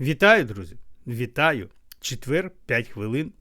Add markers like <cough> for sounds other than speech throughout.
Вітаю, друзі! Вітаю! Четвер, 5 хвилин.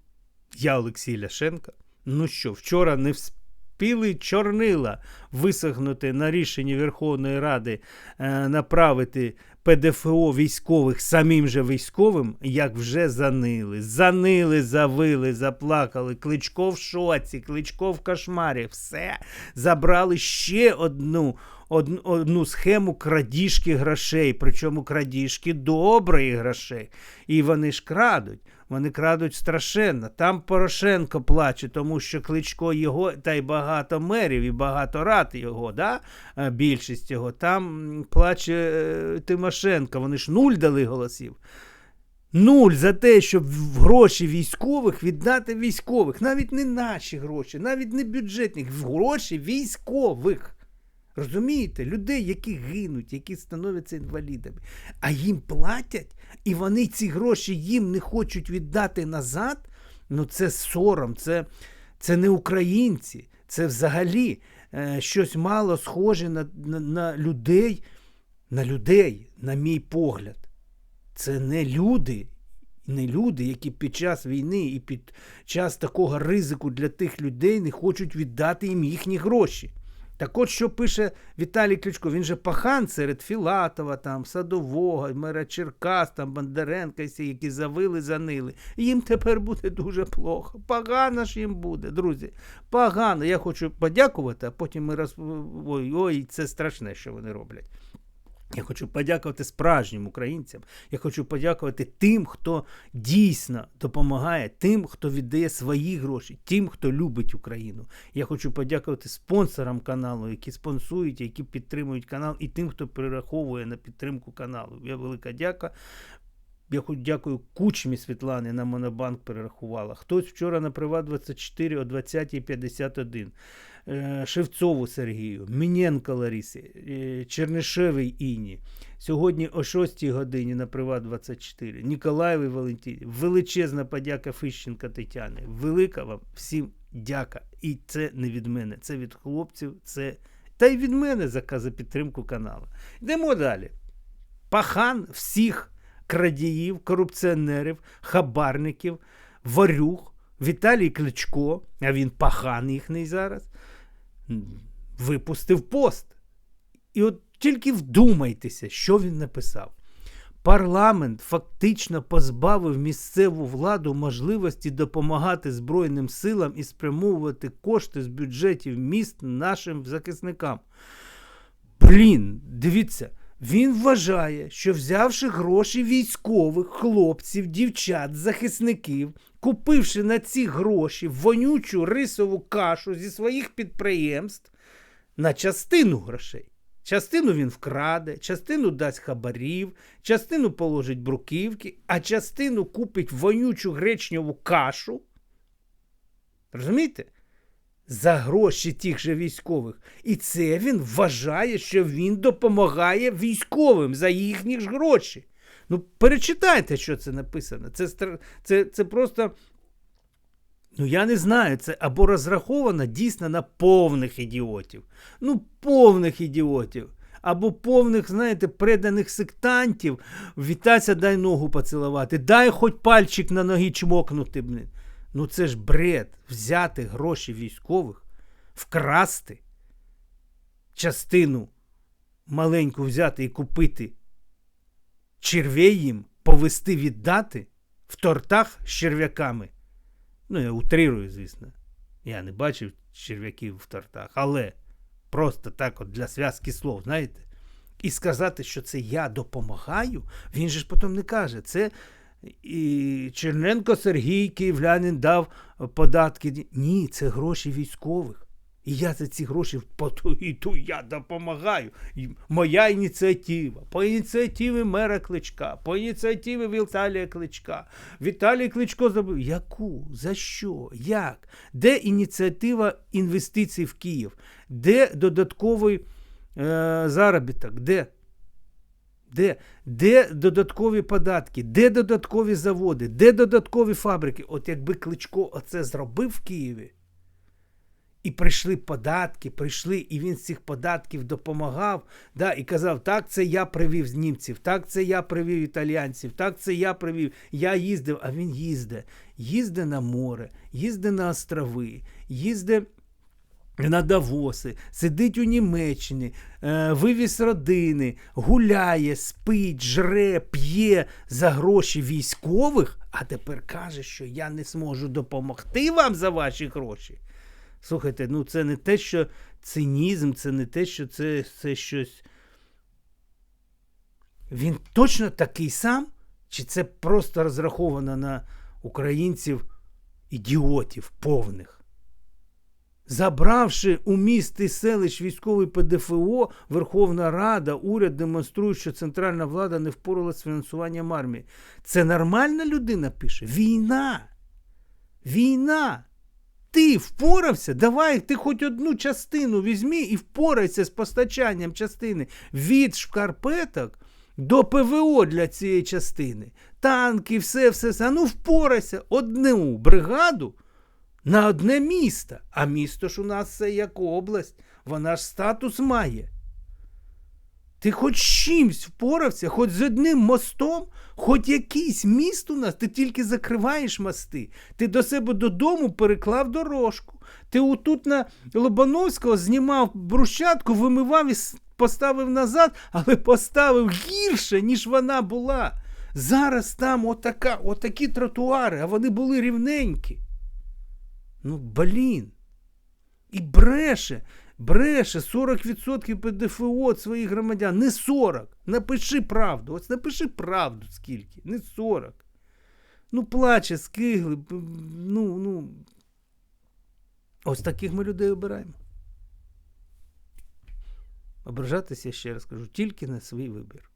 Я Олексій Ляшенко. Ну що, вчора не вспіли чорнила висохнути на рішенні Верховної Ради е, направити ПДФО військових самим же військовим, як вже занили. Занили, завили, заплакали. Кличко в шоці, кличко в кошмарі. Все. Забрали ще одну одну, схему крадіжки грошей, причому крадіжки доброї грошей. І вони ж крадуть. Вони крадуть страшенно. Там Порошенко плаче, тому що Кличко його, та й багато мерів, і багато рад його, да? Е, більшість його. Там плаче е, Тимошенко. Вони ж нуль дали голосів. Нуль за те, щоб гроші військових віддати військових. Навіть не наші гроші, навіть не бюджетних, гроші військових. Розумієте, людей, які гинуть, які становляться інвалідами, а їм платять, і вони ці гроші їм не хочуть віддати назад. Ну це сором, це це не українці, це взагалі е, щось мало схоже на, на, на людей, на людей, на мій погляд. Це не люди, не люди, які під час війни і під час такого ризику для тих людей не хочуть віддати їм їхні гроші. Так от що пише Віталій Кличко, він же пахан серед Філатова, там, Садового, мера Черкас, там, Бондаренка, які завили, занили. Їм тепер буде дуже плохо. Погано ж їм буде, друзі. Погано. Я хочу подякувати, а потім ми роз... Ой, ой, це страшне, що вони роблять. Я хочу подякувати справжнім українцям. Я хочу подякувати тим, хто дійсно допомагає, тим, хто віддає свої гроші, тим, хто любить Україну. Я хочу подякувати спонсорам каналу, які спонсують, які підтримують канал, і тим, хто перераховує на підтримку каналу. Я велика дяка. Я хоч дякую кучмі Світлани на Монобанк перерахувала. Хтось вчора на Приват 24 о 20.51. Е, Шевцову Сергію, Міненко Ларісі, е, Чернишевій Іні. Сьогодні о 6 годині на Приват 24. Ніколаєві Валентині. Величезна подяка Фищенка Тетяни. Велика вам всім дяка. І це не від мене, це від хлопців, це та й від мене за, за підтримку каналу. Йдемо далі. Пахан всіх крадіїв, корупціонерів, хабарників, варюх, Віталій Кличко, а він пахан їхній зараз, випустив пост. І от тільки вдумайтеся, що він написав. Парламент фактично позбавив місцеву владу можливості допомагати Збройним силам і спрямовувати кошти з бюджетів міст нашим захисникам. Блін, дивіться. Він вважає, що взявши гроші військових, хлопців, дівчат, захисників, купивши на ці гроші вонючу рисову кашу зі своїх підприємств на частину грошей. Частину він вкраде, частину дасть хабарів, частину положить бруківки, а частину купить вонючу гречневу кашу. Розумієте? За гроші тих же військових. І це він вважає, що він допомагає військовим за їхні ж гроші. Ну, перечитайте, що це написано. Це, це, Це просто. Ну, я не знаю, це або розраховано дійсно на повних ідіотів. Ну, повних ідіотів. Або повних, знаєте, преданих сектантів. Вітаться, дай ногу поцілувати, дай хоч пальчик на ноги чмокнути. блин. Ну це ж бред взяти гроші військових, вкрасти, частину маленьку взяти і купити, червей їм повести віддати в тортах з черв'яками. Ну, я утрирую, звісно. Я не бачив черв'яків в тортах, але просто так от для зв'язки слов, знаєте? І сказати, що це я допомагаю, він же ж потім не каже. Це і Черненко Сергій Київлянин дав податки. Ні, це гроші військових. І я за ці гроші <laughs> йду, я допомагаю. Моя ініціатива. По ініціативі мера Кличка, по ініціативі Віталія Кличка. Віталій Кличко забив. Яку? За що? Як? Де ініціатива інвестицій в Київ? Де додатковий е, заробіток? Де? Де де додаткові податки, де додаткові заводи, де додаткові фабрики? От якби Кличко оце зробив в Києві, І прийшли податки, прийшли, і він з цих податків допомагав, да, і казав: так, це я привів з німців, так, це я привів італіянців, так, це я привів. Я їздив, а він їздить. Їздить на море, їздить на острови, їздить на Давоси, сидить у Німеччині, е, вивіз родини, гуляє, спить, жре, п'є за гроші військових, а тепер каже, що я не зможу допомогти вам за ваші гроші. Слухайте, ну це не те, що цинізм, це не те, що це, це щось. Він точно такий сам? Чи це просто розраховано на українців ідіотів повних? Забравши у міст і селищ військовий ПДФО, Верховна Рада, уряд демонструють, що центральна влада не впоралася з фінансуванням армії. Це нормальна людина пише? Війна. Війна. Ти впорався? Давай ти хоч одну частину візьми і впорайся з постачанням частини від шкарпеток до ПВО для цієї частини. Танки, все, все, все. Ну впорайся одну бригаду на одне місто. А місто ж у нас це як область, вона ж статус має. Ти хоч чимсь впорався, хоч з одним мостом, хоч якийсь міст у нас, ти тільки закриваєш мости. Ти до себе додому переклав дорожку. Ти отут на Лобановського знімав брусчатку, вимивав і поставив назад, але поставив гірше, ніж вона була. Зараз там отака, отакі тротуари, а вони були рівненькі. Ну, блін. І бреше, бреше 40% ПДФО від своїх громадян. Не 40. Напиши правду. Ось напиши правду скільки. Не 40. Ну, плаче, скигли. Ну, ну. Ось таких ми людей обираємо. Ображатися, ще раз кажу, тільки на свій вибір.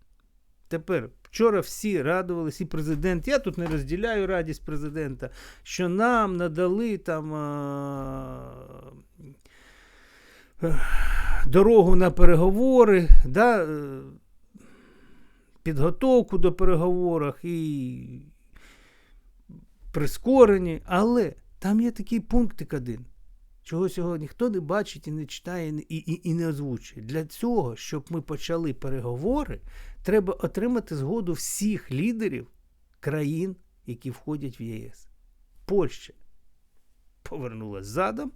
Тепер, вчора всі радувалися, і президент, я тут не розділяю радість президента, що нам надали там а, дорогу на переговори, да, е, підготовку до переговорів і прискорені, але там є такий пунктик один. Чого сьогодні ніхто не бачить і не читає і, і, і не озвучує. Для цього, щоб ми почали переговори, треба отримати згоду всіх лідерів країн, які входять в ЄС. Польща повернулася задом,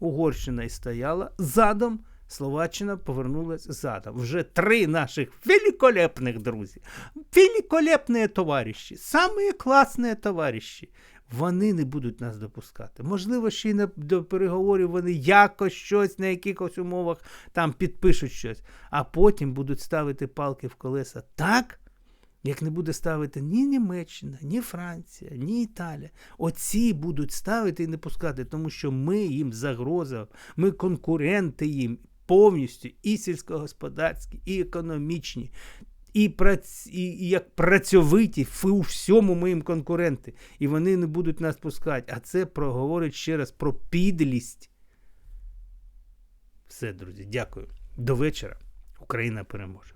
Угорщина і стояла задом, Словаччина повернулася задом. Вже три наших великолепних друзі, великолепні товариші, самі класні товариші. Вони не будуть нас допускати. Можливо, ще й на, до переговорів вони якось щось на якихось умовах там підпишуть щось, а потім будуть ставити палки в колеса так, як не буде ставити ні Німеччина, ні Франція, ні Італія. Оці будуть ставити і не пускати, тому що ми їм загроза, ми конкуренти їм повністю і сільськогосподарські, і економічні. І, прац... і, і як працьовиті у всьому ми їм конкуренти. І вони не будуть нас пускати. А це проговорить ще раз про підлість. Все, друзі, дякую. До вечора. Україна переможе.